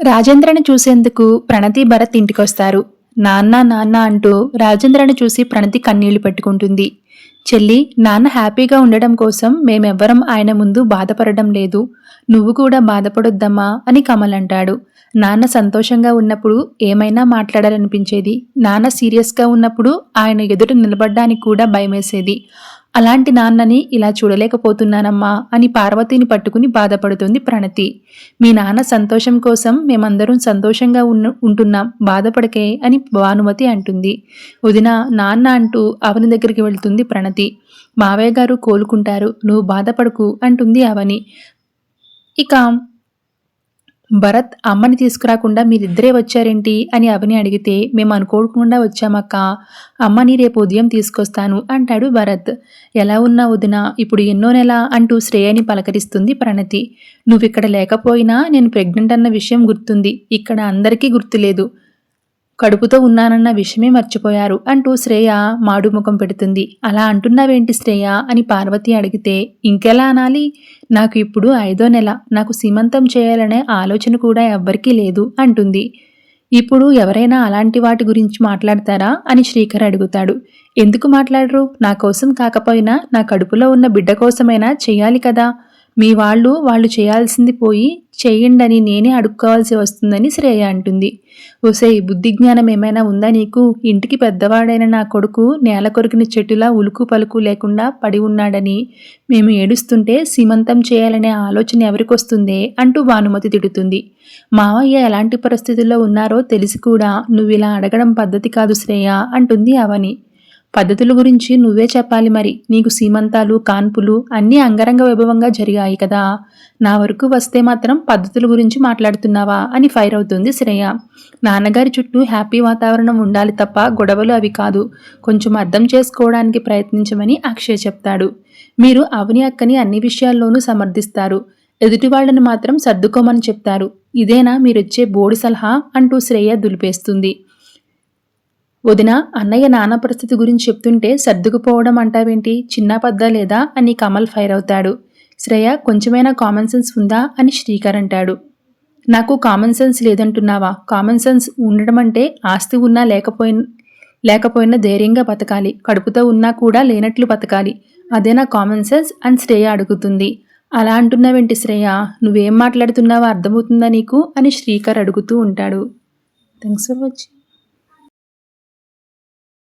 రాజేంద్రని చూసేందుకు ప్రణతి భరత్ ఇంటికొస్తారు. నాన్న నాన్న అంటూ రాజేంద్రని చూసి ప్రణతి కన్నీళ్ళు పెట్టుకుంటుంది. చెల్లి నాన్న హ్యాపీగా ఉండడం కోసం మేమెవ్వరం ఆయన ముందు బాధపడడం లేదు. నువ్వు కూడా బాధపడొద్దమ్మా అని కమల్ అంటాడు. నాన్న సంతోషంగా ఉన్నప్పుడు ఏమైనా మాట్లాడాలనిపించేది? నాన్న సీరియస్గా ఉన్నప్పుడు ఆయన ఎదుట నిలబడ్డానికి కూడా భయమేసేది. అలాంటి నాన్నని ఇలా చూడలేకపోతున్నానమ్మా అని పార్వతిని పట్టుకుని బాధపడుతుంది ప్రణతి. మీ నాన్న సంతోషం కోసం మేమందరం సంతోషంగా ఉన్న ఉంటున్నాం బాధపడకే అని భానుమతి అంటుంది. వదిన నాన్న అంటూ అవని దగ్గరికి వెళ్తుంది ప్రణతి. మావయ్య గారు కోలుకుంటారు నువ్వు బాధపడకు అంటుంది అవని. ఇక భరత్ అమ్మని తీసుకురాకుండా మీరిద్దరే వచ్చారేంటి అని అవని అడిగితే మేము అనుకోకుండా వచ్చామక్క. అమ్మని రేపు ఉదయం తీసుకొస్తాను అంటాడు భరత్. ఎలా ఉన్నా వదిన? ఇప్పుడు ఎన్నో నెల అంటూ శ్రేయని పలకరిస్తుంది ప్రణతి. నువ్విక్కడ లేకపోయినా నేను ప్రెగ్నెంట్ అన్న విషయం గుర్తుంది. ఇక్కడ అందరికీ గుర్తులేదు. కడుపుతో ఉన్నానన్న విషయమే మర్చిపోయారు అంటూ శ్రేయ మాడుముఖం పెడుతుంది. అలా అంటున్నావేంటి శ్రేయ? అని పార్వతి అడిగితే ఇంకెలా అనాలి? నాకు ఇప్పుడు ఐదో నెల. నాకు సీమంతం చేయాలనే ఆలోచన కూడా ఎవ్వరికీ లేదు అంటుంది. ఇప్పుడు ఎవరైనా అలాంటి వాటి గురించి మాట్లాడతారా? అని శ్రీకర్ అడుగుతాడు. ఎందుకు మాట్లాడరు? నా కోసం కాకపోయినా నా కడుపులో ఉన్న బిడ్డ కోసమైనా చేయాలి కదా. మీ వాళ్ళు వాళ్ళు చేయాల్సింది పోయి చేయండని నేనే అడుక్కోవాల్సి వస్తుందని శ్రేయ అంటుంది. ఒసే బుద్ధి జ్ఞానం ఏమైనా ఉందా నీకు? ఇంటికి పెద్దవాడైన నా కొడుకు నేల కొరికిన చెట్టులా ఉలుకు పలుకు లేకుండా పడి ఉన్నాడని మేము ఏడుస్తుంటే సీమంతం చేయాలనే ఆలోచన ఎవరికొస్తుందే అంటూ భానుమతి తిడుతుంది. మావయ్య ఎలాంటి పరిస్థితుల్లో ఉన్నారో తెలిసి కూడా నువ్వు ఇలా అడగడం పద్ధతి కాదు శ్రేయ అంటుంది అవని. పద్ధతుల గురించి నువ్వే చెప్పాలి మరి. నీకు సీమంతాలు కాన్పులు అన్నీ అంగరంగ వైభవంగా జరిగాయి కదా. నా వరకు వస్తే మాత్రం పద్ధతుల గురించి మాట్లాడుతున్నావా అని ఫైర్ అవుతుంది శ్రేయ నాన్నగారి చుట్టూ హ్యాపీ వాతావరణం ఉండాలి తప్ప గొడవలు అవి కాదు. కొంచెం అర్థం చేసుకోవడానికి ప్రయత్నించమని అక్షయ్ చెప్తాడు. మీరు అవని అక్కని అన్ని విషయాల్లోనూ సమర్థిస్తారు. ఎదుటి వాళ్ళని మాత్రం సర్దుకోమని చెప్తారు. ఇదేనా మీరొచ్చే బోడి సలహా? అంటూ శ్రేయ దులిపేస్తుంది. వదిన అన్నయ్య నాన్న పరిస్థితి గురించి చెప్తుంటే సర్దుకుపోవడం అంటావేంటి? చిన్న పద్ద లేదా? అని కమల్ ఫైర్ అవుతాడు. శ్రేయ కొంచెమైనా కామన్ సెన్స్ ఉందా? అని శ్రీకర్ అంటాడు. నాకు కామన్ సెన్స్ లేదంటున్నావా? కామన్ సెన్స్ ఉండడం అంటే ఆస్తి ఉన్నా లేకపోయిన లేకపోయినా ధైర్యంగా బతకాలి. కడుపుతో ఉన్నా కూడా లేనట్లు బతకాలి. అదే నా కామన్ సెన్స్ అని శ్రేయ అడుగుతుంది. అలా అంటున్నావేంటి శ్రేయ? నువ్వేం మాట్లాడుతున్నావో అర్థమవుతుందా నీకు? అని శ్రీకర్ అడుగుతూ ఉంటాడు. Thanks for watching